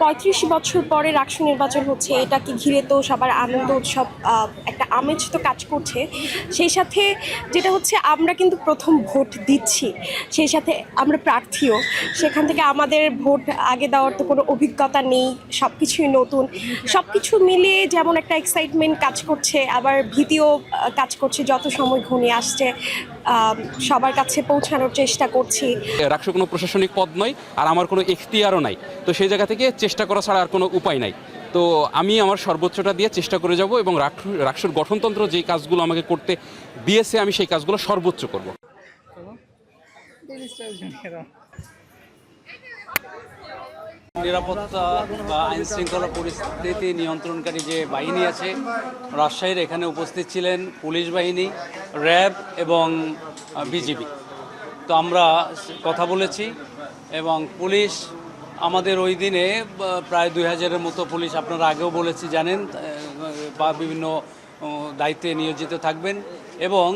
পঁয়ত্রিশ বছর পরে রাষ্ট্র নির্বাচন হচ্ছে এটাকে ঘিরে তো সবার আনন্দ, উৎসব একটা আমেজ তো কাজ করছে। সেই সাথে যেটা হচ্ছে, আমরা কিন্তু প্রথম ভোট দিচ্ছি, সেই সাথে আমরা প্রার্থীও। সেখান থেকে আমাদের ভোট আগে দেওয়ার তো কোনো অভিজ্ঞতা নেই সব কিছুই নতুন। সব কিছু মিলিয়ে যেমন একটা এক্সাইটমেন্ট কাজ করছে, আবার ভীতিও কাজ করছে, যত সময় ঘনিয়ে আসছে সবার কাছে পৌঁছানোর চেষ্টা করছি। রাষ্ট্র কোনো প্রশাসনিক পদ নয় আর আমার কোনো এখতিয়ারও নাই। তো সেই জায়গা থেকে চেষ্টা করা ছাড়া আর কোনো উপায় নাই। তো আমি আমার সর্বোচ্চটা দিয়ে চেষ্টা করে যাব এবং রাষ্ট্র রাষ্ট্রের গঠনতন্ত্র যে কাজগুলো আমাকে করতে দিয়েছে আমি সেই কাজগুলো সর্বোচ্চ করব। নিরাপত্তা বা আইন শৃঙ্খলা পরিস্থিতি নিয়ন্ত্রণকারী যে বাহিনী আছে রাজশাহীর এখানে উপস্থিত ছিলেন পুলিশ বাহিনী র্যাব এবং বিজিবি। তো আমরা কথা বলেছি এবং পুলিশ আমাদের ওই দিনে প্রায় দুই হাজারের মতো পুলিশ আপনারা আগেও বলেছি জানেন বা বিভিন্ন দায়িত্বে নিয়োজিত থাকবেন এবং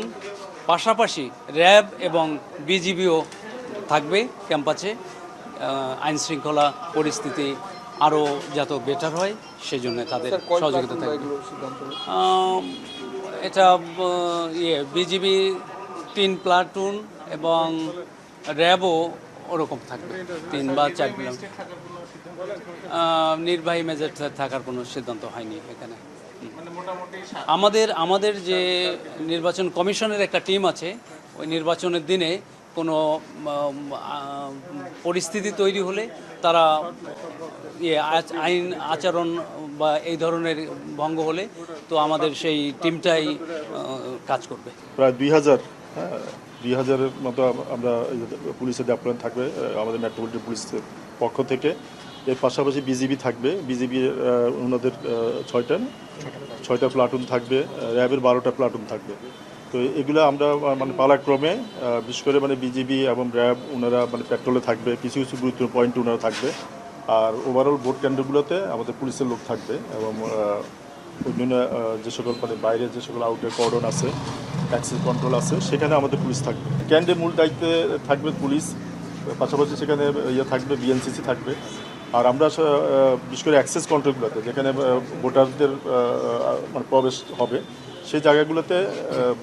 পাশাপাশি র্যাব এবং বিজিবিও থাকবে ক্যাম্পাসে আইন শৃঙ্খলা পরিস্থিতি আরও যত বেটার হয় সেই জন্য তাদের সহযোগিতা থাকবে। এটা ইয়ে বিজিবি তিন প্লাটুন এবং র্যাবও ওরকম থাকবে। তিন বা চার প্লাটুন নির্বাহী ম্যাজিস্ট্রেট থাকার কোনো সিদ্ধান্ত হয়নি এখানে। আমাদের আমাদের যে নির্বাচন কমিশনের একটা টিম আছে, ওই নির্বাচনের দিনে কোনো পরিস্থিতি তৈরি হলে তারা আইন, আচরণ বা এই ধরনের ভঙ্গ হলে তো আমাদের সেই টিমটাই কাজ করবে। প্রায় দুই হাজার হ্যাঁ দুই হাজারের মতো আমরা পুলিশের ডেপ্লয়মেন্ট থাকবে আমাদের মেট্রোপলিটন পুলিশের পক্ষ থেকে। এর পাশাপাশি বিজিবি থাকবে। বিজিবি ওনাদের ছয়টা ছয়টা প্লাটুন থাকবে র্যাবের বারোটা প্লাটুন থাকবে। তো এগুলো আমরা মানে পালাক্রমে বিশেষ করে মানে বিজিবি এবং র্যাব, ওনারা মানে পেট্রোলে থাকবে। কিছু কিছু গুরুত্বপূর্ণ পয়েন্ট ওনারা থাকবে। আর ওভারঅল ভোট কেন্দ্রগুলোতে আমাদের পুলিশের লোক থাকবে এবং অন্যান্য যে সকল মানে বাইরে যে সকল আউটের কর্ডন আছে অ্যাক্সেস কন্ট্রোল আছে, সেখানে আমাদের পুলিশ থাকবে। ক্যান্ডের মূল দায়িত্বে থাকবে পুলিশ, পাশাপাশি সেখানে ইয়ে থাকবে বিএনসিসি থাকবে। আর আমরা বিশেষ করে অ্যাক্সেস কন্ট্রোলগুলোতে যেখানে ভোটারদের মানে প্রবেশ হবে, সেই জায়গাগুলোতে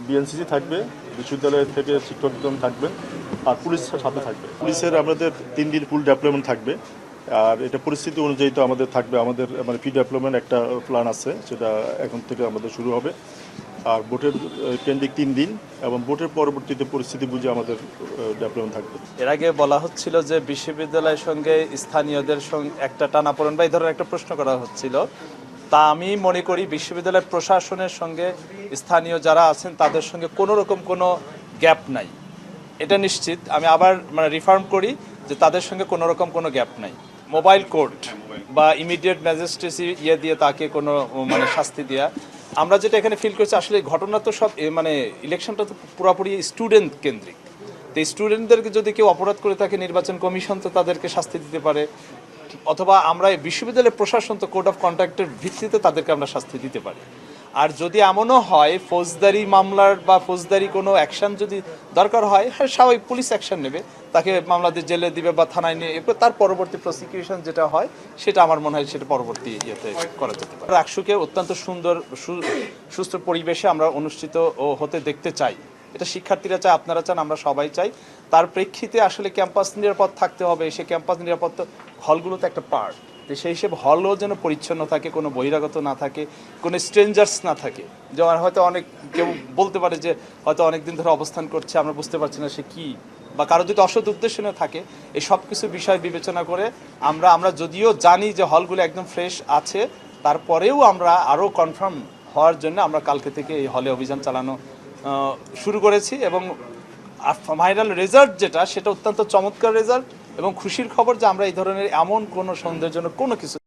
বিএনসিসি থাকবে, বিশ্ববিদ্যালয় থেকে শিক্ষকজন থাকবেন আর পুলিশ সাথে থাকবে। পুলিশের আমাদের তিন দিন ফুল ডেভেলপমেন্ট থাকবে। আর এটা পরিস্থিতি অনুযায়ী তো আমাদের থাকবে, আমাদের মানে ফি ডেভেলপমেন্ট একটা প্ল্যান আছে, সেটা এখন থেকে আমাদের শুরু হবে। আর ভোটের কেন্দ্রিক তিন দিন, এবং ভোটের পরবর্তীতে পরিস্থিতি বুঝে আমাদের ডেভেলপমেন্ট থাকবে। এর আগে বলা হচ্ছিল যে বিশ্ববিদ্যালয়ের সঙ্গে স্থানীয়দের সঙ্গে একটা টানাপোড়েন বা এই ধরনের একটা প্রশ্ন করা হচ্ছিল। তা আমি মনে করি বিশ্ববিদ্যালয় প্রশাসনের সঙ্গে স্থানীয় যারা আছেন, তাদের সঙ্গে কোনো রকম কোনো গ্যাপ নাই। এটা নিশ্চিত। আমি আবার মানে রিফার্ম করি যে তাদের সঙ্গে কোনো রকম কোনো গ্যাপ নাই। মোবাইল কোর্ট বা ইমিডিয়েট ম্যাজিস্ট্রেসি ইয়ে দিয়ে তাকে কোনো মানে শাস্তি দেওয়া আমরা যেটা এখানে ফিল করছি, আসলে ঘটনা তো সব মানে ইলেকশনটা তো পুরোপুরি স্টুডেন্ট কেন্দ্রিক। তো স্টুডেন্টদেরকে যদি কেউ অপরাধ করে থাকে, নির্বাচন কমিশন তো তাদেরকে শাস্তি দিতে পারে। অথবা আমরা বিশ্ববিদ্যালয়ের প্রশাসন তো কোড অফ কন্ডাক্টের ভিত্তিতে তাদেরকে আমরা শাস্তি দিতে পারি। আর যদি এমনও হয়, ফৌজদারি মামলার বা ফৌজদারি কোনো অ্যাকশন যদি দরকার হয় হ্যাঁ স্বাভাবিক পুলিশ অ্যাকশন নেবে। তাকে মামলা দিয়ে জেলে দিবে বা থানায় নিয়ে তার পরবর্তী প্রসিকিউশন যেটা হয়, সেটা আমার মনে হয় সেটা পরবর্তী ইয়েতে করা যেতে পারে। রাকসুকে অত্যন্ত সুন্দর সুস্থ পরিবেশে আমরা অনুষ্ঠিত ও হতে দেখতে চাই। এটা শিক্ষার্থীরা চায়, আপনারা চান, আমরা সবাই চাই। তার প্রেক্ষিতে আসলে ক্যাম্পাস নিরাপদ থাকতে হবে। সেই ক্যাম্পাস নিরাপদ হলগুলোতে একটা পার্ট তো সেই হিসেবে হলও যেন পরিচ্ছন্ন থাকে, কোনো বহিরাগত না থাকে, কোনো স্ট্রেঞ্জার্স না থাকে। যেমন হয়তো অনেক, কেউ বলতে পারে যে হয়তো অনেক দিন ধরে অবস্থান করছে, আমরা বুঝতে পারছি না সে কী, বা কারও যদি অসৎ উদ্দেশ্য না থাকে, এই সব কিছু বিষয় বিবেচনা করে আমরা আমরা যদিও জানি যে হলগুলো একদম ফ্রেশ আছে, তারপরেও আমরা আরও কনফার্ম হওয়ার জন্য আমরা কালকে থেকে এই হলে অভিযান চালানো শুরু করেছি এবং ফাইনাল রেজাল্ট যেটা, সেটা অত্যন্ত চমৎকার রেজাল্ট এবং খুশির খবর যে আমরা এই ধরনের এমন কোনো সন্দেহজনক কোনো কিছু